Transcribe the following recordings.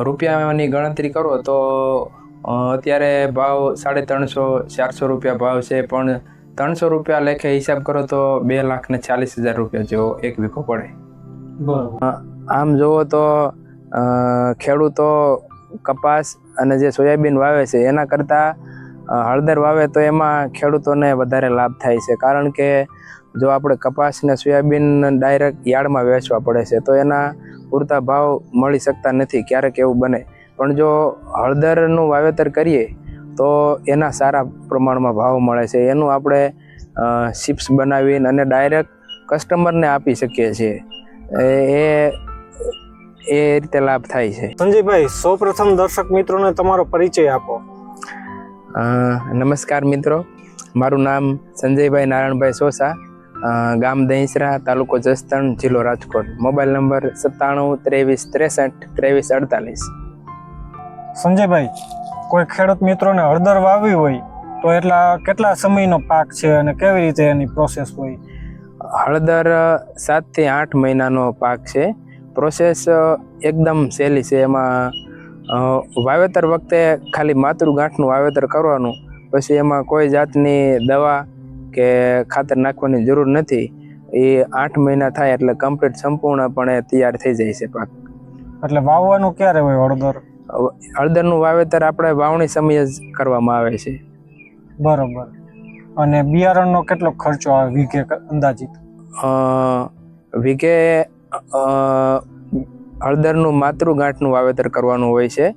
રૂપિયાની ગણતરી કરો તો અત્યારે ભાવ સાડી ત્રણસો ચારસો રૂપિયા ભાવ છે પણ ત્રણસો રૂપિયા લેખે હિસાબ કરો તો બે લાખ ને ચાલીસ હજાર રૂપિયા જેવો એક વીઘો પડે. બરોબર. આમ જુઓ તો ખેડૂતો કપાસ અને જે સોયાબીન વાવે છે એના કરતાં હળદર વાવે તો એમાં ખેડૂતોને વધારે લાભ થાય છે. કારણ કે જો આપણે કપાસ ને સોયાબીન ડાયરેક્ટ યાર્ડમાં વેચવા પડે છે, તો એના પૂરતા ભાવ મળી શકતા નથી, ક્યારેક એવું બને. પણ જો હળદરનું વાવેતર કરીએ, તો એના સારા પ્રમાણમાં ભાવ મળે છે. એનું આપણે ચિપ્સ બનાવીને અને ડાયરેક્ટ કસ્ટમરને આપી શકીએ છીએ. એ, એ- રીતે લાભ થાય છે. સંજયભાઈ, સૌપ્રથમ દર્શક મિત્રોને તમારો પરિચય આપો. નમસ્કાર મિત્રો. મારું નામ સંજયભાઈ નારાયણભાઈ સોસા. ગામ દહીસરા તાલુકો જસદણ જિલ્લો રાજકોટ. મોબાઈલ નંબર સત્તાણું ત્રેવીસ ત્રેસઠ ત્રેવીસ અડતાલીસ. સંજયભાઈ કોઈ ખેડૂત મિત્રોને હળદર વાવી હોય તો એટલા કેટલા સમયનો પાક છે અને કેવી રીતે એની પ્રોસેસ હોય? હળદર સાતથી આઠ મહિનાનો પાક છે. પ્રોસેસ એકદમ સહેલી છે. એમાં વાવેતર વખતે ખાલી માતૃ ગાંઠનું વાવેતર કરવાનું પછી એમાં કોઈ જાતની દવા કે ખાતર નાખવાની જરૂર નથી. એ આઠ મહિના થાય એટલે કમ્પ્લીટ સંપૂર્ણપણે તૈયાર થઈ જાય છે પાક. એટલે વાવવાનું ક્યારે હોય હળદર? હળદરનું વાવેતર આપણે વાવણી સમયે જ કરવામાં આવે છે. બરોબર. અને બિયારણનો કેટલો ખર્ચો આવે વીઘે અંદાજિત? વીઘે હળદરનું માતૃગાંઠનું વાવેતર કરવાનું હોય છે.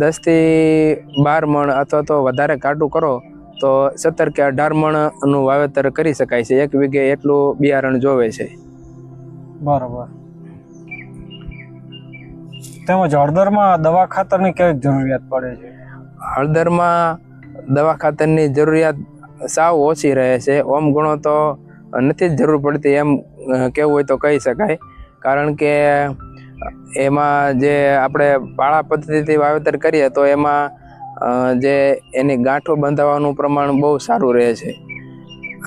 દસથી બાર મણ અથવા તો વધારે કાટું કરો તો સત્તર કે અઢાર મણનું વાવેતર કરી શકાય છે. એક વીઘે એટલું બિયારણ જોવે છે. બરાબર. તેમજ હળદરમાં દવા ખાતરની કેવી જરૂરિયાત પડે છે? હળદરમાં દવા ખાતરની જરૂરિયાત સાવ ઓછી રહે છે. ઓમ ગણો તો નથી જ જરૂર પડતી એમ કહેવું હોય તો કહી શકાય. કારણ કે એમાં જે આપણે પાળા પદ્ધતિથી વાવેતર કરીએ તો એમાં જે એની ગાંઠો બંધાવવાનું પ્રમાણ બહુ સારું રહે છે.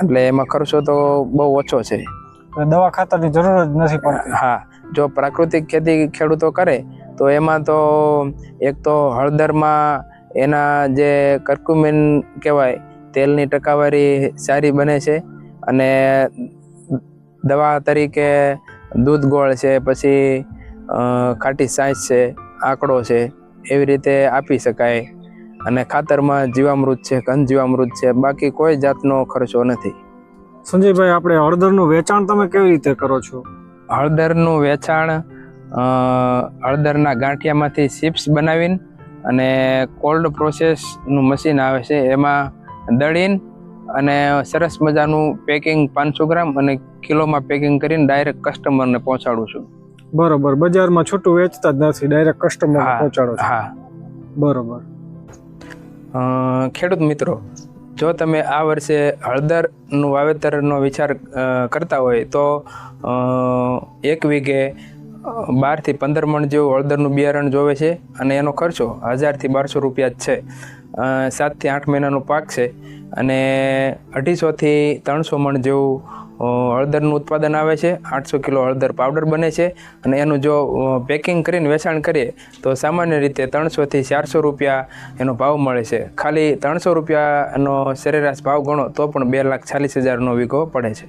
એટલે એમાં ખર્ચો તો બહુ ઓછો છે. દવા ખાતરની જરૂર જ નથી પડતી. હા જો પ્રાકૃતિક ખેતી ખેડૂતો કરે તો એમાં તો એક તો હળદરમાં એના જે કર્કુમિન કહેવાય તેલની ટકાવારી સારી બને છે અને દવા તરીકે દૂધ ગોળ છે પછી ખાટી સાંજ છે આંકડો છે એવી રીતે આપી શકાય. અને ખાતરમાં જીવામૃત છે ઘન જીવામૃત છે બાકી કોઈ જાતનો ખર્ચો નથી. સંજયભાઈ આપણે હળદરનું વેચાણ તમે કેવી રીતે કરો છો? હળદરનું વેચાણ હળદરના ગાંઠિયામાંથી ચિપ્સ બનાવીને અને કોલ્ડ પ્રોસેસનું મશીન આવે છે એમાં દળીને અને સરસ મજાનું પેકિંગ પાંચસો ગ્રામ અને કિલોમાં પેકિંગ કરીને ડાયરેક્ટ કસ્ટમરને પહોંચાડું છું. બરોબર. બજારમાં છૂટું વેચતા જ નથી. ડાયરેક્ટ કસ્ટમર પહોંચાડો હા. બરોબર. ખેડૂત મિત્રો જો તમે આ વર્ષે હળદરનું વાવેતરનો વિચાર કરતા હોય તો એક વીઘે બારથી પંદર મણ જેવું હળદરનું બિયારણ જોવે છે અને એનો ખર્ચો હજારથી બારસો રૂપિયા જ છે. સાતથી આઠ મહિનાનો પાક છે અને અઢીસોથી ત્રણસો મણ જેવું હળદરનું ઉત્પાદન આવે છે. આઠસો કિલો હળદર પાવડર બને છે અને એનું જો પેકિંગ કરીને વેચાણ કરીએ, તો સામાન્ય રીતે ત્રણસોથી ચારસો રૂપિયા એનો ભાવ મળે છે. ખાલી ત્રણસો રૂપિયાનો સરેરાશ ભાવ ગણો તો પણ બે લાખ ચાલીસ હજારનો વીઘો પડે છે.